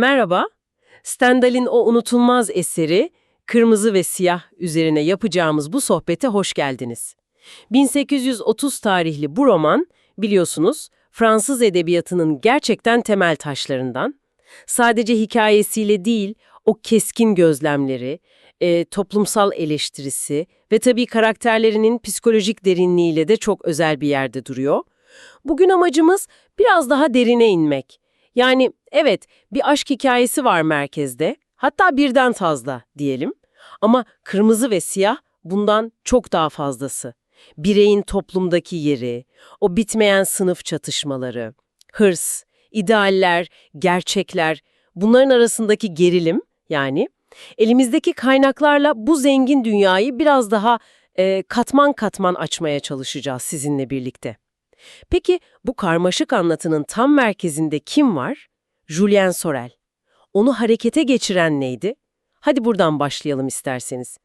Merhaba. Stendhal'in o unutulmaz eseri Kırmızı ve Siyah üzerine yapacağımız bu sohbete hoş geldiniz. 1830 tarihli bu roman, biliyorsunuz, Fransız edebiyatının gerçekten temel taşlarından. Sadece hikayesiyle değil, o keskin gözlemleri, e, toplumsal eleştirisi ve tabii karakterlerinin psikolojik derinliğiyle de çok özel bir yerde duruyor. Bugün amacımız biraz daha derine inmek. Yani evet bir aşk hikayesi var merkezde, hatta birden fazla diyelim. Ama kırmızı ve siyah bundan çok daha fazlası. Bireyin toplumdaki yeri, o bitmeyen sınıf çatışmaları, hırs, idealler, gerçekler, bunların arasındaki gerilim yani elimizdeki kaynaklarla bu zengin dünyayı biraz daha e, katman katman açmaya çalışacağız sizinle birlikte. Peki bu karmaşık anlatının tam merkezinde kim var? Julien Sorel. Onu harekete geçiren neydi? Hadi buradan başlayalım isterseniz.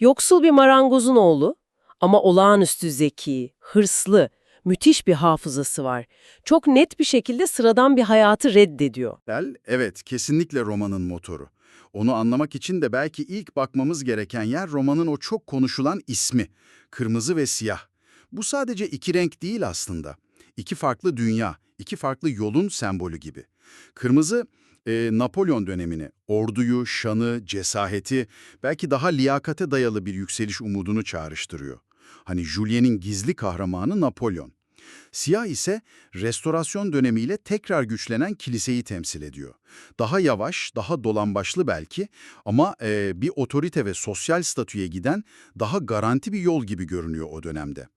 Yoksul bir marangozun oğlu ama olağanüstü zeki, hırslı, müthiş bir hafızası var. Çok net bir şekilde sıradan bir hayatı reddediyor. Del, evet, kesinlikle romanın motoru. Onu anlamak için de belki ilk bakmamız gereken yer romanın o çok konuşulan ismi, kırmızı ve siyah. Bu sadece iki renk değil aslında. İki farklı dünya, iki farklı yolun sembolü gibi. Kırmızı, e, Napolyon dönemini, orduyu, şanı, cesaheti, belki daha liyakate dayalı bir yükseliş umudunu çağrıştırıyor. Hani Julien'in gizli kahramanı Napolyon. Siyah ise restorasyon dönemiyle tekrar güçlenen kiliseyi temsil ediyor. Daha yavaş, daha dolambaçlı belki ama e, bir otorite ve sosyal statüye giden daha garanti bir yol gibi görünüyor o dönemde.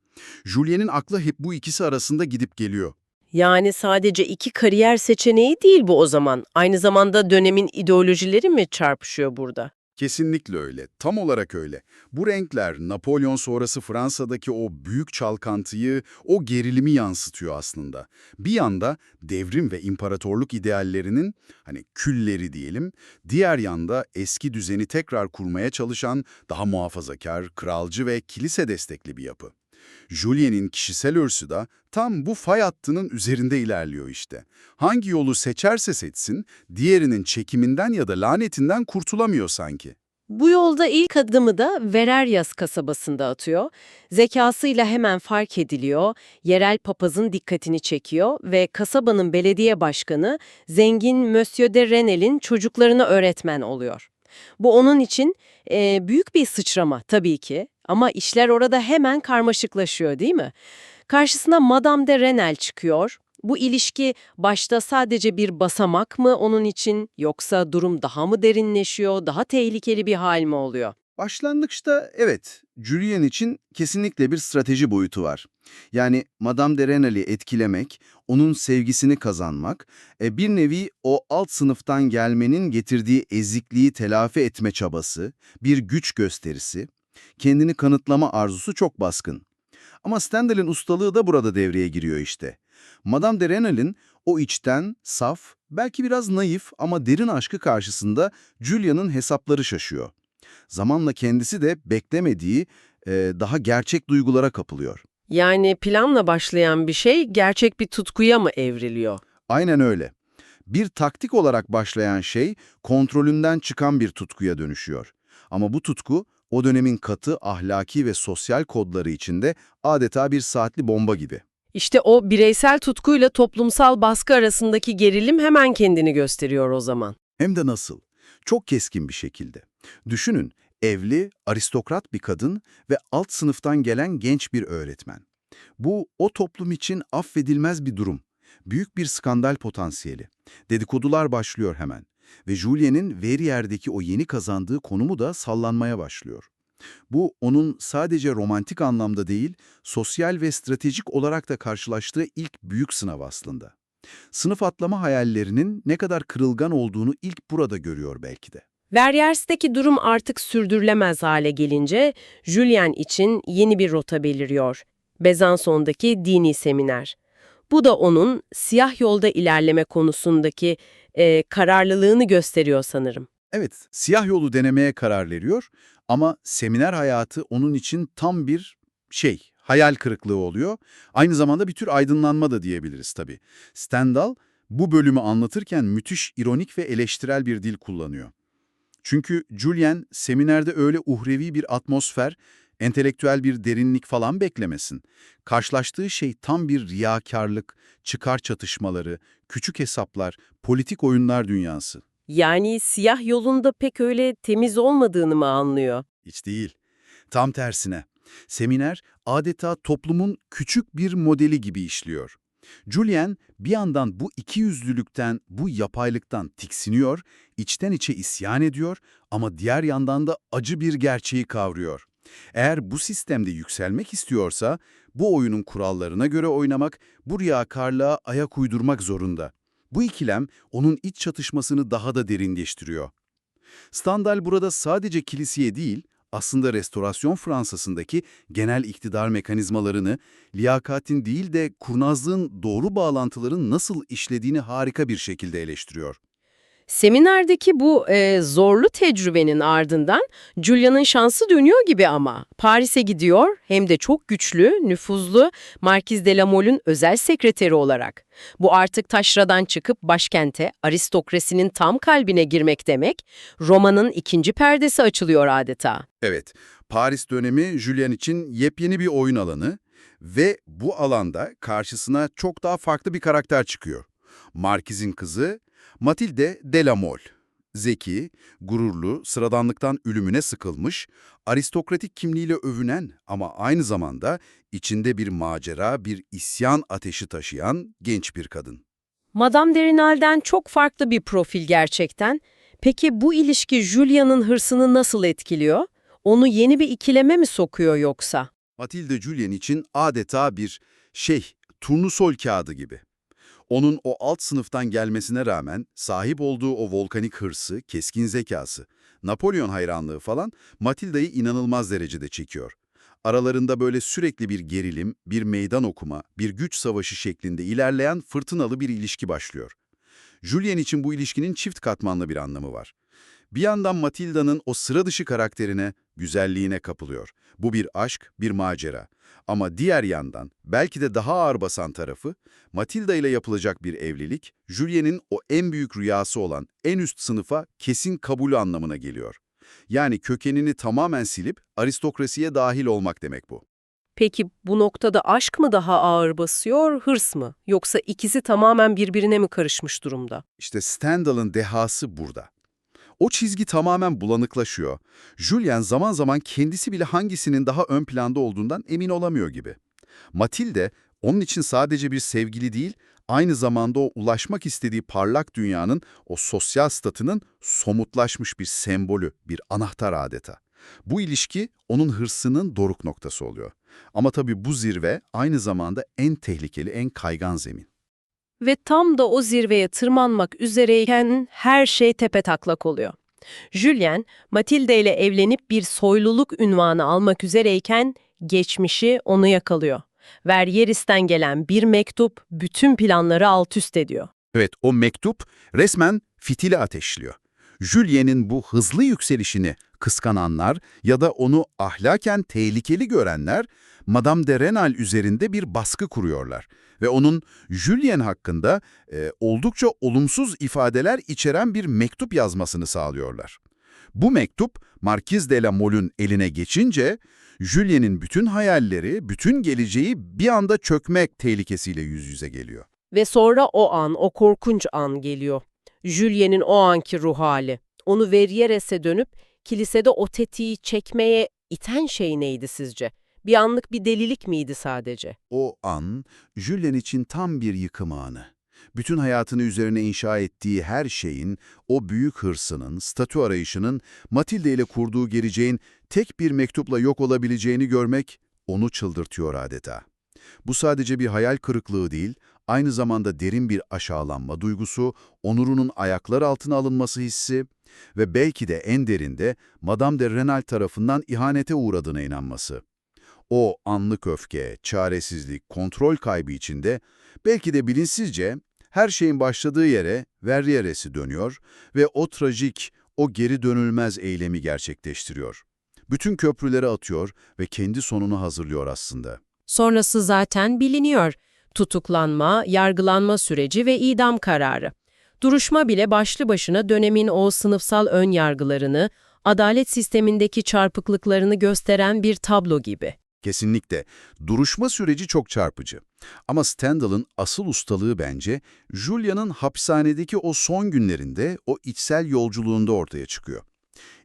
Julien'in aklı hep bu ikisi arasında gidip geliyor. Yani sadece iki kariyer seçeneği değil bu o zaman. Aynı zamanda dönemin ideolojileri mi çarpışıyor burada? Kesinlikle öyle. Tam olarak öyle. Bu renkler Napolyon sonrası Fransa'daki o büyük çalkantıyı, o gerilimi yansıtıyor aslında. Bir yanda devrim ve imparatorluk ideallerinin hani külleri diyelim, diğer yanda eski düzeni tekrar kurmaya çalışan daha muhafazakar, kralcı ve kilise destekli bir yapı. Julien'in kişisel örsü de tam bu fay hattının üzerinde ilerliyor işte. Hangi yolu seçerse seçsin, diğerinin çekiminden ya da lanetinden kurtulamıyor sanki. Bu yolda ilk adımı da Vereryas kasabasında atıyor. Zekasıyla hemen fark ediliyor, yerel papazın dikkatini çekiyor ve kasabanın belediye başkanı zengin Monsieur de Renel'in çocuklarına öğretmen oluyor. Bu onun için e, büyük bir sıçrama tabii ki ama işler orada hemen karmaşıklaşıyor değil mi? Karşısına Madame de Renel çıkıyor. Bu ilişki başta sadece bir basamak mı onun için yoksa durum daha mı derinleşiyor, daha tehlikeli bir hal mi oluyor? Başlangıçta evet, Julien için kesinlikle bir strateji boyutu var. Yani Madame de Renal'i etkilemek, onun sevgisini kazanmak, e, bir nevi o alt sınıftan gelmenin getirdiği ezikliği telafi etme çabası, bir güç gösterisi, kendini kanıtlama arzusu çok baskın. Ama Stendhal'in ustalığı da burada devreye giriyor işte. Madame de Renal'in o içten, saf, belki biraz naif ama derin aşkı karşısında Julia'nın hesapları şaşıyor. Zamanla kendisi de beklemediği, e, daha gerçek duygulara kapılıyor. Yani planla başlayan bir şey gerçek bir tutkuya mı evriliyor? Aynen öyle. Bir taktik olarak başlayan şey kontrolünden çıkan bir tutkuya dönüşüyor. Ama bu tutku o dönemin katı ahlaki ve sosyal kodları içinde adeta bir saatli bomba gibi. İşte o bireysel tutkuyla toplumsal baskı arasındaki gerilim hemen kendini gösteriyor o zaman. Hem de nasıl? Çok keskin bir şekilde. Düşünün, evli, aristokrat bir kadın ve alt sınıftan gelen genç bir öğretmen. Bu, o toplum için affedilmez bir durum. Büyük bir skandal potansiyeli. Dedikodular başlıyor hemen. Ve Julien'in Verrier'deki o yeni kazandığı konumu da sallanmaya başlıyor. Bu, onun sadece romantik anlamda değil, sosyal ve stratejik olarak da karşılaştığı ilk büyük sınav aslında. Sınıf atlama hayallerinin ne kadar kırılgan olduğunu ilk burada görüyor belki de. Verriers'teki durum artık sürdürülemez hale gelince Julien için yeni bir rota beliriyor. Bezanson'daki dini seminer. Bu da onun siyah yolda ilerleme konusundaki e, kararlılığını gösteriyor sanırım. Evet, siyah yolu denemeye karar veriyor ama seminer hayatı onun için tam bir şey, hayal kırıklığı oluyor. Aynı zamanda bir tür aydınlanma da diyebiliriz tabii. Stendhal, bu bölümü anlatırken müthiş ironik ve eleştirel bir dil kullanıyor. Çünkü Julian seminerde öyle uhrevi bir atmosfer, entelektüel bir derinlik falan beklemesin. Karşılaştığı şey tam bir riyakarlık, çıkar çatışmaları, küçük hesaplar, politik oyunlar dünyası. Yani siyah yolunda pek öyle temiz olmadığını mı anlıyor? Hiç değil. Tam tersine. Seminer adeta toplumun küçük bir modeli gibi işliyor. Julian bir yandan bu ikiyüzlülükten, bu yapaylıktan tiksiniyor, içten içe isyan ediyor ama diğer yandan da acı bir gerçeği kavruyor. Eğer bu sistemde yükselmek istiyorsa, bu oyunun kurallarına göre oynamak, bu riyakarlığa ayak uydurmak zorunda. Bu ikilem onun iç çatışmasını daha da derinleştiriyor. Stendhal burada sadece kiliseye değil, aslında restorasyon Fransa'sındaki genel iktidar mekanizmalarını, liyakatin değil de kurnazlığın doğru bağlantıların nasıl işlediğini harika bir şekilde eleştiriyor. Seminerdeki bu e, zorlu tecrübenin ardından Julia'nın şansı dönüyor gibi ama. Paris'e gidiyor hem de çok güçlü, nüfuzlu Markiz de la Mole'ün özel sekreteri olarak. Bu artık taşradan çıkıp başkente, aristokrasinin tam kalbine girmek demek, romanın ikinci perdesi açılıyor adeta. Evet, Paris dönemi Julien için yepyeni bir oyun alanı ve bu alanda karşısına çok daha farklı bir karakter çıkıyor. Markiz'in kızı Mathilde de la Mole. Zeki, gururlu, sıradanlıktan ölümüne sıkılmış, aristokratik kimliğiyle övünen ama aynı zamanda içinde bir macera, bir isyan ateşi taşıyan genç bir kadın. Madame de Rinal'den çok farklı bir profil gerçekten. Peki bu ilişki Julia'nın hırsını nasıl etkiliyor? Onu yeni bir ikileme mi sokuyor yoksa? Matilde Julien için adeta bir şey, turnusol kağıdı gibi. Onun o alt sınıftan gelmesine rağmen sahip olduğu o volkanik hırsı, keskin zekası, Napolyon hayranlığı falan Matilda'yı inanılmaz derecede çekiyor. Aralarında böyle sürekli bir gerilim, bir meydan okuma, bir güç savaşı şeklinde ilerleyen fırtınalı bir ilişki başlıyor. Julien için bu ilişkinin çift katmanlı bir anlamı var. Bir yandan Matilda'nın o sıra dışı karakterine, güzelliğine kapılıyor. Bu bir aşk, bir macera. Ama diğer yandan, belki de daha ağır basan tarafı, Matilda ile yapılacak bir evlilik, Julien'in o en büyük rüyası olan en üst sınıfa kesin kabul anlamına geliyor. Yani kökenini tamamen silip aristokrasiye dahil olmak demek bu. Peki bu noktada aşk mı daha ağır basıyor, hırs mı? Yoksa ikisi tamamen birbirine mi karışmış durumda? İşte Stendhal'ın dehası burada. O çizgi tamamen bulanıklaşıyor. Julien zaman zaman kendisi bile hangisinin daha ön planda olduğundan emin olamıyor gibi. Matilde onun için sadece bir sevgili değil, aynı zamanda o ulaşmak istediği parlak dünyanın, o sosyal statının somutlaşmış bir sembolü, bir anahtar adeta. Bu ilişki onun hırsının doruk noktası oluyor. Ama tabii bu zirve aynı zamanda en tehlikeli, en kaygan zemin. Ve tam da o zirveye tırmanmak üzereyken her şey tepetaklak oluyor. Julien, Matilde ile evlenip bir soyluluk ünvanı almak üzereyken geçmişi onu yakalıyor. Veryeris'ten gelen bir mektup bütün planları alt üst ediyor. Evet, o mektup resmen fitili ateşliyor. Julien'in bu hızlı yükselişini kıskananlar ya da onu ahlaken tehlikeli görenler Madame de Renal üzerinde bir baskı kuruyorlar ve onun Julien hakkında e, oldukça olumsuz ifadeler içeren bir mektup yazmasını sağlıyorlar. Bu mektup Markiz de la Mole'ün eline geçince Julien'in bütün hayalleri, bütün geleceği bir anda çökmek tehlikesiyle yüz yüze geliyor. Ve sonra o an, o korkunç an geliyor. Julien'in o anki ruh hali. Onu Veryeres'e dönüp kilisede o tetiği çekmeye iten şey neydi sizce? Bir anlık bir delilik miydi sadece? O an, Julien için tam bir yıkım anı. Bütün hayatını üzerine inşa ettiği her şeyin, o büyük hırsının, statü arayışının, Matilde ile kurduğu geleceğin tek bir mektupla yok olabileceğini görmek, onu çıldırtıyor adeta. Bu sadece bir hayal kırıklığı değil, aynı zamanda derin bir aşağılanma duygusu, onurunun ayaklar altına alınması hissi ve belki de en derinde Madame de Renal tarafından ihanete uğradığına inanması. O anlık öfke, çaresizlik, kontrol kaybı içinde belki de bilinçsizce her şeyin başladığı yere Verrieres'i dönüyor ve o trajik, o geri dönülmez eylemi gerçekleştiriyor. Bütün köprüleri atıyor ve kendi sonunu hazırlıyor aslında. Sonrası zaten biliniyor. Tutuklanma, yargılanma süreci ve idam kararı. Duruşma bile başlı başına dönemin o sınıfsal ön yargılarını, adalet sistemindeki çarpıklıklarını gösteren bir tablo gibi. Kesinlikle. Duruşma süreci çok çarpıcı. Ama Stendhal'ın asıl ustalığı bence Julia'nın hapishanedeki o son günlerinde o içsel yolculuğunda ortaya çıkıyor.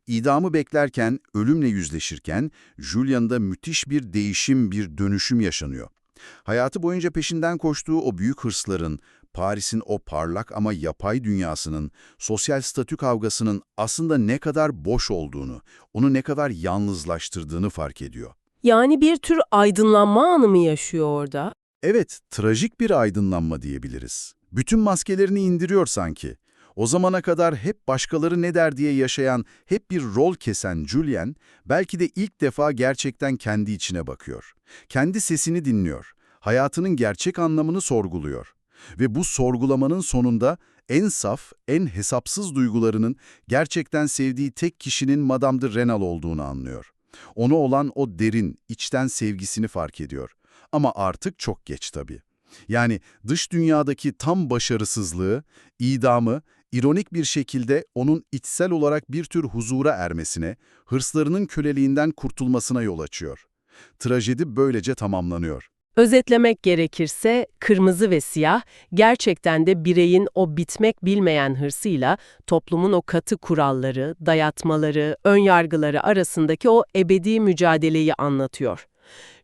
İdamı beklerken, ölümle yüzleşirken Julian'da müthiş bir değişim, bir dönüşüm yaşanıyor. Hayatı boyunca peşinden koştuğu o büyük hırsların, Paris'in o parlak ama yapay dünyasının, sosyal statü kavgasının aslında ne kadar boş olduğunu, onu ne kadar yalnızlaştırdığını fark ediyor. Yani bir tür aydınlanma anı mı yaşıyor orada? Evet, trajik bir aydınlanma diyebiliriz. Bütün maskelerini indiriyor sanki. O zamana kadar hep başkaları ne der diye yaşayan, hep bir rol kesen Julien, belki de ilk defa gerçekten kendi içine bakıyor. Kendi sesini dinliyor. Hayatının gerçek anlamını sorguluyor. Ve bu sorgulamanın sonunda en saf, en hesapsız duygularının gerçekten sevdiği tek kişinin Madame de Renal olduğunu anlıyor. Ona olan o derin, içten sevgisini fark ediyor. Ama artık çok geç tabii. Yani dış dünyadaki tam başarısızlığı, idamı, ironik bir şekilde onun içsel olarak bir tür huzura ermesine, hırslarının köleliğinden kurtulmasına yol açıyor. Trajedi böylece tamamlanıyor. Özetlemek gerekirse kırmızı ve siyah gerçekten de bireyin o bitmek bilmeyen hırsıyla toplumun o katı kuralları, dayatmaları, önyargıları arasındaki o ebedi mücadeleyi anlatıyor.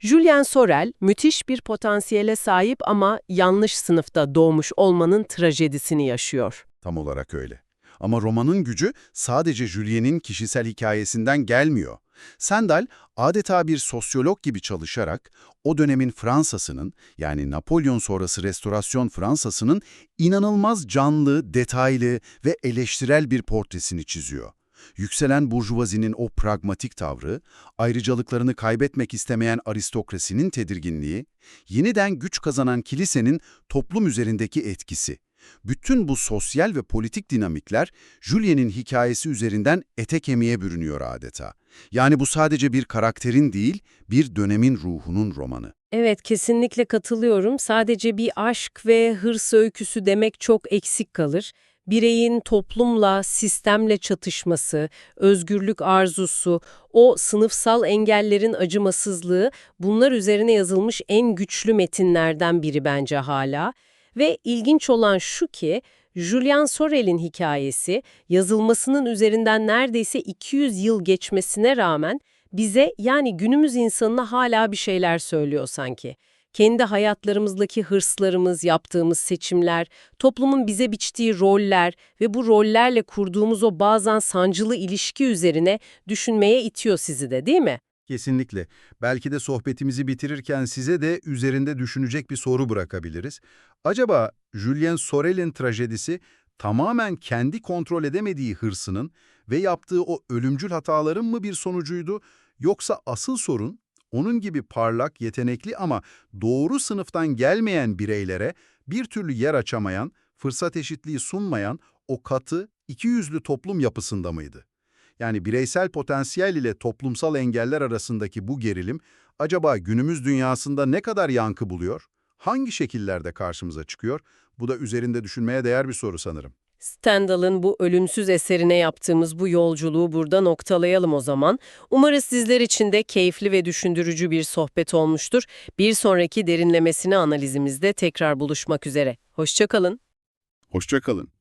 Julien Sorel müthiş bir potansiyele sahip ama yanlış sınıfta doğmuş olmanın trajedisini yaşıyor. Tam olarak öyle. Ama romanın gücü sadece Julien'in kişisel hikayesinden gelmiyor. Sandal adeta bir sosyolog gibi çalışarak o dönemin Fransa'sının yani Napolyon sonrası restorasyon Fransa'sının inanılmaz canlı, detaylı ve eleştirel bir portresini çiziyor. Yükselen burjuvazinin o pragmatik tavrı, ayrıcalıklarını kaybetmek istemeyen aristokrasinin tedirginliği, yeniden güç kazanan kilisenin toplum üzerindeki etkisi. Bütün bu sosyal ve politik dinamikler Julien'in hikayesi üzerinden ete kemiğe bürünüyor adeta. Yani bu sadece bir karakterin değil, bir dönemin ruhunun romanı. Evet, kesinlikle katılıyorum. Sadece bir aşk ve hırs öyküsü demek çok eksik kalır. Bireyin toplumla, sistemle çatışması, özgürlük arzusu, o sınıfsal engellerin acımasızlığı bunlar üzerine yazılmış en güçlü metinlerden biri bence hala. Ve ilginç olan şu ki, Julian Sorel'in hikayesi yazılmasının üzerinden neredeyse 200 yıl geçmesine rağmen bize yani günümüz insanına hala bir şeyler söylüyor sanki. Kendi hayatlarımızdaki hırslarımız, yaptığımız seçimler, toplumun bize biçtiği roller ve bu rollerle kurduğumuz o bazen sancılı ilişki üzerine düşünmeye itiyor sizi de değil mi? Kesinlikle. Belki de sohbetimizi bitirirken size de üzerinde düşünecek bir soru bırakabiliriz. Acaba Julien Sorel'in trajedisi tamamen kendi kontrol edemediği hırsının ve yaptığı o ölümcül hataların mı bir sonucuydu? Yoksa asıl sorun onun gibi parlak, yetenekli ama doğru sınıftan gelmeyen bireylere bir türlü yer açamayan, fırsat eşitliği sunmayan o katı, ikiyüzlü toplum yapısında mıydı? Yani bireysel potansiyel ile toplumsal engeller arasındaki bu gerilim acaba günümüz dünyasında ne kadar yankı buluyor? Hangi şekillerde karşımıza çıkıyor? Bu da üzerinde düşünmeye değer bir soru sanırım. Stendhal'ın bu ölümsüz eserine yaptığımız bu yolculuğu burada noktalayalım o zaman. Umarız sizler için de keyifli ve düşündürücü bir sohbet olmuştur. Bir sonraki derinlemesine analizimizde tekrar buluşmak üzere. Hoşçakalın. Hoşça kalın.